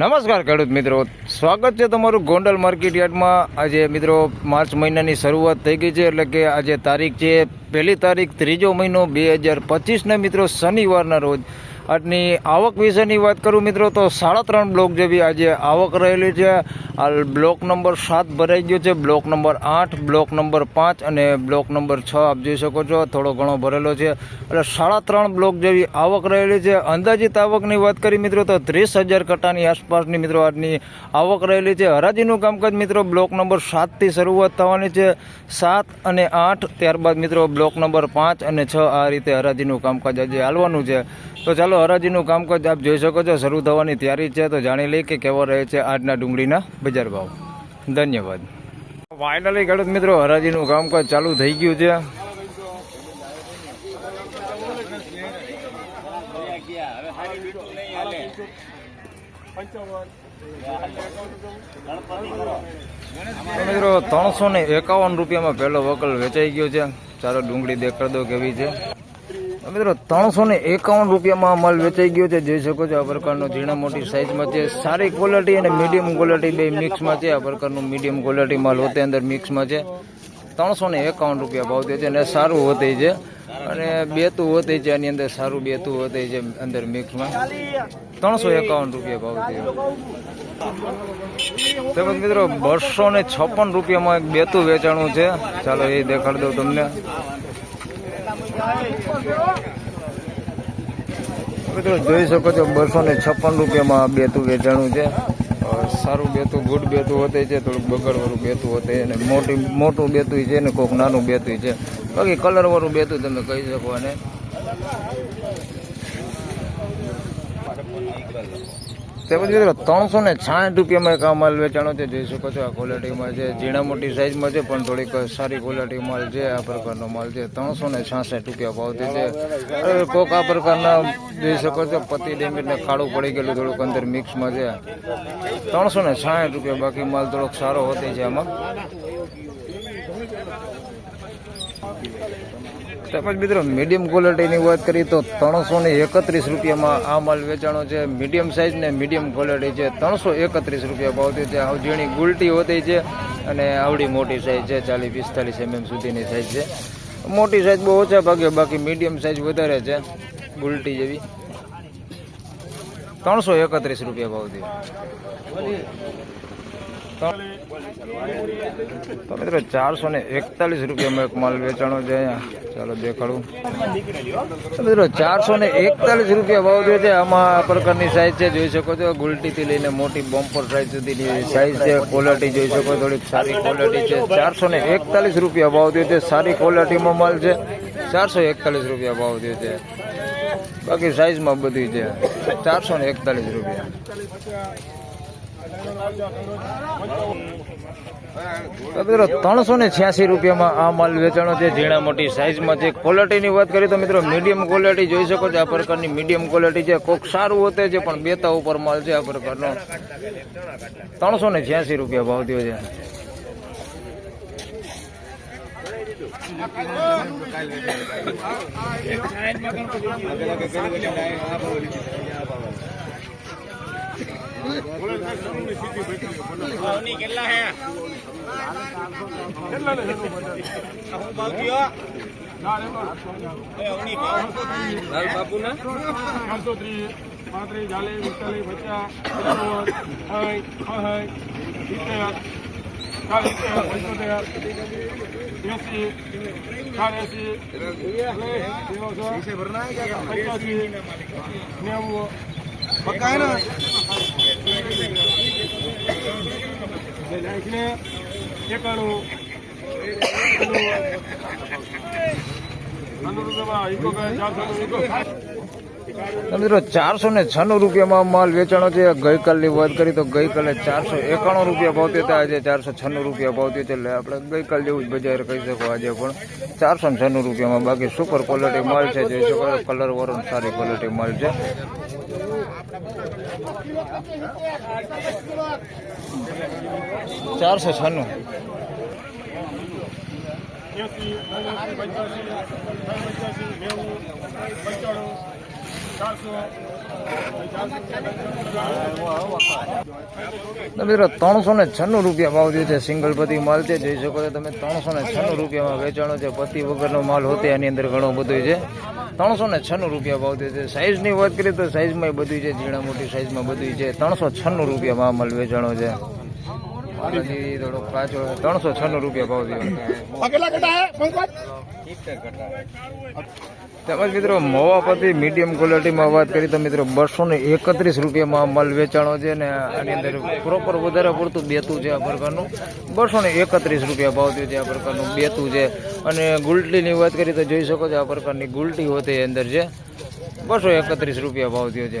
નમસ્કાર ખેડૂત મિત્રો. સ્વાગત છે તમારું ગોંડલ માર્કેટ યાર્ડમાં. આજે મિત્રો માર્ચ મહિનાની શરૂઆત થઈ ગઈ છે એટલે કે આજે તારીખ છે પહેલી તારીખ ત્રીજો મહિનો બે હજાર પચીસના મિત્રો શનિવારના રોજ. આજની આવક વિશેની વાત કરું મિત્રો, તો સાડા ત્રણ બ્લોક જેવી આજે આવક રહેલી છે. આ બ્લોક નંબર સાત ભરાઈ ગયો છે. બ્લોક નંબર આઠ, બ્લોક નંબર પાંચ અને બ્લોક નંબર છ આપ જોઈ શકો છો. થોડો ઘણો ભરેલો છે. એટલે સાડા ત્રણ બ્લોક જેવી આવક રહેલી છે. અંદાજિત આવકની વાત કરી મિત્રો, તો ત્રીસ હજાર કટ્ટાની આસપાસની મિત્રો આજની આવક રહેલી છે. હરાજીનું કામકાજ મિત્રો બ્લોક નંબર સાતથી શરૂઆત થવાની છે. સાત અને આઠ ત્યારબાદ મિત્રો બ્લોક નંબર પાંચ અને છ આ રીતે હરાજીનું કામકાજ આજે હાલવાનું છે. તો ચાલો હરાજીનું કામકાજ આપ જોઈ શકો છો. શરૂ થવાની તૈયારી છે તો જાણી લઈએ કે કેવો રહે છે આજના ડુંગળીના બજાર ભાવ. ધન્યવાદ. ફાઇનલી ખેડૂત મિત્રો, હરાજીનું કામકાજ ચાલુ થઈ ગયું છે. મિત્રો, ત્રણસો ને એકાવન રૂપિયામાં પહેલો વકલ વેચાઈ ગયો છે. ચાલો ડુંગળી દેખાડ દો કેવી છે. મિત્રો ત્રણસો ને એકાવન રૂપિયામાં માલ વેચાઈ ગયો છે. જોઈ શકો છો આ પ્રકારનો ઝીણા મોટી સાઇઝમાં છે. સારી ક્વોલિટી અને મીડિયમ ક્વોલિટી બે મિક્સમાં છે. આ પ્રકારનું મીડિયમ ક્વોલિટી માલ હોતે અંદર મિક્સમાં છે. ત્રણસો ને એકાવન રૂપિયા ભાવ થયો છે અને સારું હોતે છે. અને બેતું હોતે છે, આની અંદર સારું બેતું હોતે છે અંદર મિક્સમાં. ત્રણસો એકાવન રૂપિયા ભાવ થયો. તેમજ મિત્રો, બસો ને છપ્પન રૂપિયામાં એક બેતું વેચાણું છે. ચાલો એ દેખાડ દઉં તમને. મિત્રો, જોઈ શકો છો, બસો ને છપ્પન રૂપિયામાં બેતું વેચાણું છે. સારું બેતું, ગુડ બેતું હોતે છે, થોડુંક બગડવાળું બેતું હોતે અને મોટી, મોટું બેતું છે ને કોઈક નાનું બેતું છે. બાકી કલરવાળું બેતું તમે કહી શકો અને તેમજ મિત્રો ત્રણસો ને છાસઠ રૂપિયામાં એક આ માલ વેચાણો છે. જોઈ શકો છો, આ ક્વોલિટીમાં છે. ઝીણા મોટી સાઇઝમાં છે, પણ થોડીક સારી ક્વોલિટી માલ છે. આ પ્રકારનો માલ છે. ત્રણસો ને છાસઠ રૂપિયા ભાવથી છે કોક આ પ્રકારના, જોઈ શકો છો, પતિ ડેમેજને ખાડું પડી ગયેલું થોડુંક અંદર મિક્સમાં છે. ત્રણસો ને છાસઠ રૂપિયા બાકી માલ થોડોક સારો હોતે છે આમાં. તેમજ મિત્રો મીડિયમ ક્વોલિટીની વાત કરીએ તો ત્રણસો ને એકત્રીસ રૂપિયામાં આ માલ વેચાણો છે. મીડિયમ સાઇઝ ને મીડિયમ ક્વોલિટી છે. ત્રણસો એકત્રીસ રૂપિયા ભાવતી છે. આવ ઝીણી ગુલટી હોતી છે અને આવડી મોટી સાઇઝ છે. ચાલીસ, પિસ્તાલીસ એમએમ સુધીની સાઇઝ છે. મોટી સાઇઝ બહુ ઓછા ભાગે, બાકી મીડિયમ સાઇઝ વધારે છે. ગુલટી જેવી. ત્રણસો એકત્રીસ રૂપિયા ભાવથી તો મિત્રો ચારસો ને એકતાલીસ રૂપિયામાં એક માલ વેચાણો છે ચાલો દેખાડું. મિત્રો ચારસો ને એકતાલીસ રૂપિયા ભાવ જોઈએ છે. આમાં આ પ્રકારની સાઇઝ છે, જોઈ શકો છો. ગુલટીથી લઈને મોટી બમ્પર સાઇઝ સુધીની સાઇઝ છે. ક્વોલિટી જોઈ શકો થોડીક સારી ક્વોલિટી છે. ચારસો ને એકતાલીસ રૂપિયા ભાવ જોઈએ છે. સારી ક્વોલિટીમાં માલ છે. ચારસો એકતાલીસ રૂપિયા ભાવ જોઈએ છે. બાકી સાઇઝમાં બધી છે. ચારસો ને એકતાલીસ રૂપિયા. મિત્રો, ત્રણસો ને છ્યાસી રૂપિયામાં આ માલ વેચાણો છે, ઝીણા મોટી સાઇઝમાં છે. ક્વોલિટીની વાત કરીએ તો મિત્રો મીડિયમ ક્વોલિટી જોઈ શકો છો, આ પ્રકારની મીડિયમ ક્વોલિટી છે. કોક સારું હોતે છે, પણ બેતા ઉપર માલ છે આ પ્રકારનો. ત્રણસો ને છ્યાસી રૂપિયા ભાવ થયો છે. પાંચસો ત્રીસ પાંત્રીસ ચાલીસ પિસ્તાલીસ પચાસ પંચાવન સાઠ પાસઠ સિત્તેર ચાલીસ પંચોતેર એસી ચાલીસી પચાસી નેવું નાખીને એકાણું રૂપિયામાં ઇકો ચારસો ઇકો તો મિત્રો ચારસો ને છન્નું રૂપિયામાં માલ વેચાણો છે. ગઈકાલની વાત કરી તો ગઈકાલે ચારસો એકાણું રૂપિયા ભાવતી હતા. આજે ચારસો છન્નું રૂપિયા ભાવતી છે એટલે આપણે ગઈકાલ જેવું જ બજાર કહી શકો આજે પણ ચારસો ને છન્નું રૂપિયામાં બાકી સુપર ક્વોલિટી માલ છે. શકો કલર વરો સારી ક્વોલિટી માલ છે. ચારસો છન્નું. પંચ્યાસી, નેવું, પંચાણું. મિત્રો ત્રણસો ને છન્નું રૂપિયા ભાવ થયો છે, સિંગલ પતિ માલ છે જોઈ શકો છો તમે ત્રણસો ને છન્નું રૂપિયામાં વેચાણો છે, પતિ વગરનો માલ હોતે એની અંદર ઘણો બધો છે. ત્રણસો ને છન્નું રૂપિયા ભાવ થયો છે, સાઈઝની વાત કરીએ તો સાઈઝમાં બધું છે, ઝીણા મોટી સાઈઝમાં બધું છે ત્રણસો છન્નું રૂપિયામાં માલ વેચાણો છે. થોડો કાચો ત્રણસો છન્નું રૂપિયા ભાવ થયો. તેમજ મિત્રો મોવાપતિ મીડિયમ ક્વોલિટીમાં વાત કરી તો મિત્રો બસો ને એકત્રીસ રૂપિયામાં માલ વેચાણો છે ને આની અંદર પ્રોપર વધારે પૂરતું બેતું છે આ પ્રકારનું. બસો ને એકત્રીસ રૂપિયા ભાવ થયો છે આ પ્રકારનું બેતું છે. અને ગુલટીની વાત કરી તો જોઈ શકો છો આ પ્રકારની ગુલટી હોતી અંદર છે. બસો એકત્રીસ રૂપિયા ભાવ થયો છે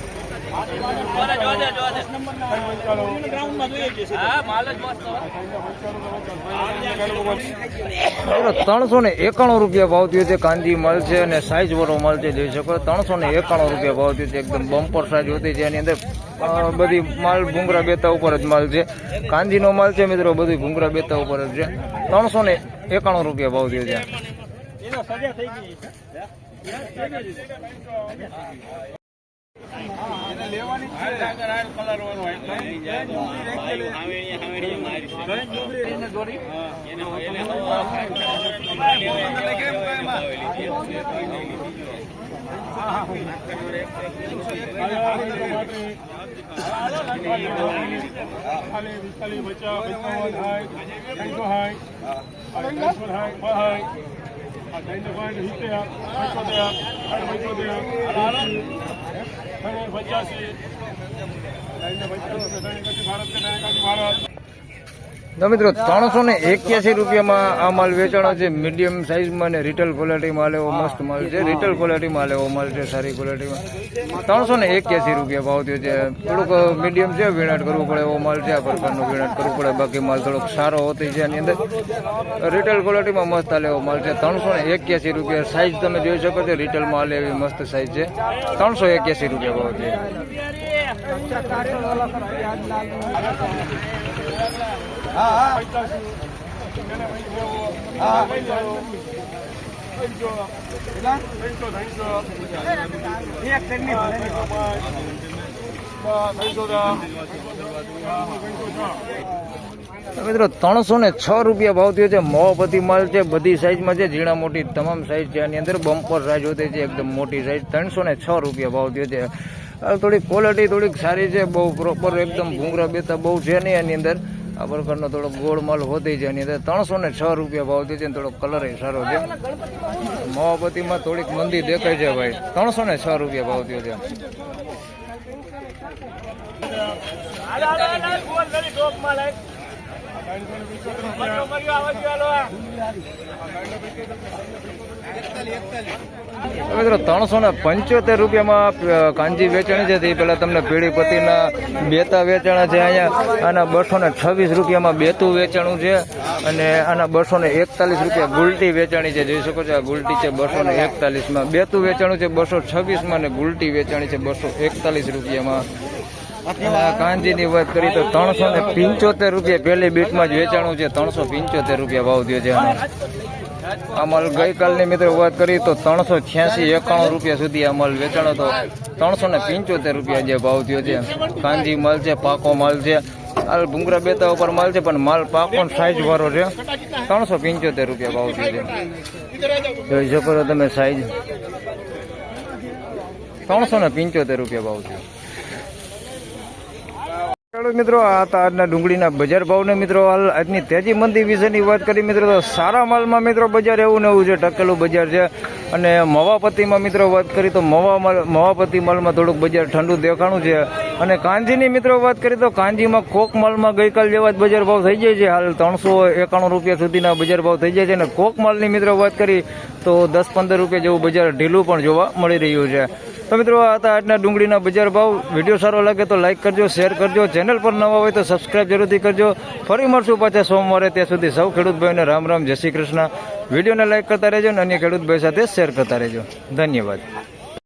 ત્રણસો ને એકાણું રૂપિયા ભાવ થયો છે માલ છે અને સાઈઝ વાળો છે, જોઈ શકો ત્રણસો ને એકાણું રૂપિયા ભાવ થયો છે, એકદમ બમ્પર સાઈઝ હોતી છે એની અંદર બધી માલ ભૂંગરા બેતા ઉપર જ માલ છે. કાંજીનો માલ છે મિત્રો, બધું ભૂંગરા બેતા ઉપર જ છે. ત્રણસો ને એકાણું રૂપિયા ભાવ થયો છે. પિસ્તાલીસ બચાવ પંચાવન હાય ત્રણસો હાય ત્રણસો હાય બ હાય ત્રણસો હાય સિત્તેર પંચોતેર પંચોતેર ભારત તો મિત્રો, ત્રણસો ને એક્યાસી રૂપિયામાં આ માલ વેચાણો છે. મીડિયમ સાઇઝમાં અને રિટેલ ક્વોલિટી માલ એવો મસ્ત માલ છે. રિટેલ ક્વોલિટી માલ એવો માલ છે, સારી ક્વોલિટીમાં ત્રણસો ને એક્યાસી રૂપિયા ભાવ થયો છે. થોડુંક મીડિયમ છે, વીણાટ કરવું પડે એવો માલ છે. આ પ્રકારનો વીણાટ કરવું પડે. બાકી માલ થોડોક સારો હોતી છે એની અંદર. રિટેલ ક્વોલિટીમાં મસ્ત હાલે એવો માલ છે. ત્રણસો ને એક્યાસી રૂપિયા સાઇઝ તમે જોઈ શકો છો. રિટેલ માલ એવી મસ્ત સાઇઝ છે. ત્રણસો એક્યાસી રૂપિયા ભાવ છે મિત્રો, ત્રણસો ને છ રૂપિયા ભાવ થયો છે. બધી માલ છે, બધી સાઈઝમાં છે. ઝીણા મોટી તમામ સાઈઝ છે. આની અંદર બમ્પર સાઈઝ હોતી છે, એકદમ મોટી સાઈઝ ત્રણસો ને છ રૂપિયા ભાવ થયો છે. થોડીક ક્વોલિટી થોડીક સારી છે, બહુ પ્રોપર એકદમ ભૂંગરા બેતા બહુ છે નહીં એની અંદર. આ પ્રકારનો થોડો ગોળ માલ હોતી છે એની અંદર. ત્રણસો ને છ રૂપિયા ભાવ થઈ છે ને થોડો કલર સારો છે. મોહપતિમાં થોડીક મંદી દેખાય છે ભાઈ. ત્રણસો ને છ રૂપિયા ભાવ થયો છે. તો મિત્રો ત્રણસો ને પંચોતેર રૂપિયામાં કાંજી વેચાણી છે. તે પહેલાં તમને પેઢી પતિના બેતા વેચાણા છે અહીંયા. આના બસો ને છવ્વીસ રૂપિયામાં બેતું વેચાણું છે. અને આના બસો ને એકતાલીસ રૂપિયા ગુલટી વેચાણી છે. જોઈ શકો છો, આ ગુલટી છે બસો ને એકતાલીસમાં. બેતું વેચાણું છે બસો છવ્વીસમાં અને ગુલટી વેચાણી છે બસો એકતાલીસ રૂપિયામાં. કાંજીની વાત કરી તો ત્રણસો ને પંચોતેર રૂપિયા પહેલી બીટમાં જ વેચાણું છે. ત્રણસો પંચોતેર રૂપિયા ભાવ થયો છે આનો આ માલ ગઈકાલની મિત્રો વાત કરી તો ત્રણસો છ્યાસી એકાણું રૂપિયા સુધી આ માલ વેચાણો તો ત્રણસો ને પંચોતેર રૂપિયા જે ભાવ થયો છે. કાંજી માલ છે, પાકો માલ છે. હાલ ભૂંગરા બેતા ઉપર માલ છે, પણ માલ પાકો સાઈઝ વાળો છે. ત્રણસો પંચોતેર રૂપિયા ભાવ થયો છે. જોઈ શકો છો તમે સાઈઝ ત્રણસો ને પંચોતેર રૂપિયા ભાવ થયો. ચાલો મિત્રો, આ હતા આજના ડુંગળીના બજાર ભાવને મિત્રો, હાલ આજની તેજી મંદી વિશેની વાત કરી મિત્રો, તો સારા માલમાં મિત્રો બજાર એવું ને એવું છે, ટકેલું બજાર છે. અને મવાપતિમાં મિત્રો વાત કરી, તો મવા મવાપતિ માલમાં થોડુંક બજાર ઠંડુ દેખાણું છે. અને કાંજીની મિત્રો વાત કરી, તો કાંજીમાં કોક માલમાં ગઈકાલ જેવા જ બજાર ભાવ થઈ જાય છે. હાલ ત્રણસો એકાણું રૂપિયા સુધીના બજાર ભાવ થઈ જાય છે. અને કોક માલની મિત્રો વાત કરી, તો દસ પંદર રૂપિયા જેવું બજાર ઢીલું પણ જોવા મળી રહ્યું છે. તો મિત્રો, આ આજના ડુંગળીના બજાર ભાવ. વીડિયો સારો લાગે તો લાઈક કરજો શેર કરજો. ચેનલ પર નવા હોય તો સબસ્ક્રાઈબ જરૂરથી કરજો. ફરી મળશું પાછા સોમવારે ત્યાં સુધી સૌ ખેડૂત ભાઈઓને રામ રામ, જય શ્રી કૃષ્ણ. વિડીયોને લાઈક કરતા રહેજો અને અન્ય ખેડૂતભાઈ સાથે શેર કરતા રહેજો. ધન્યવાદ.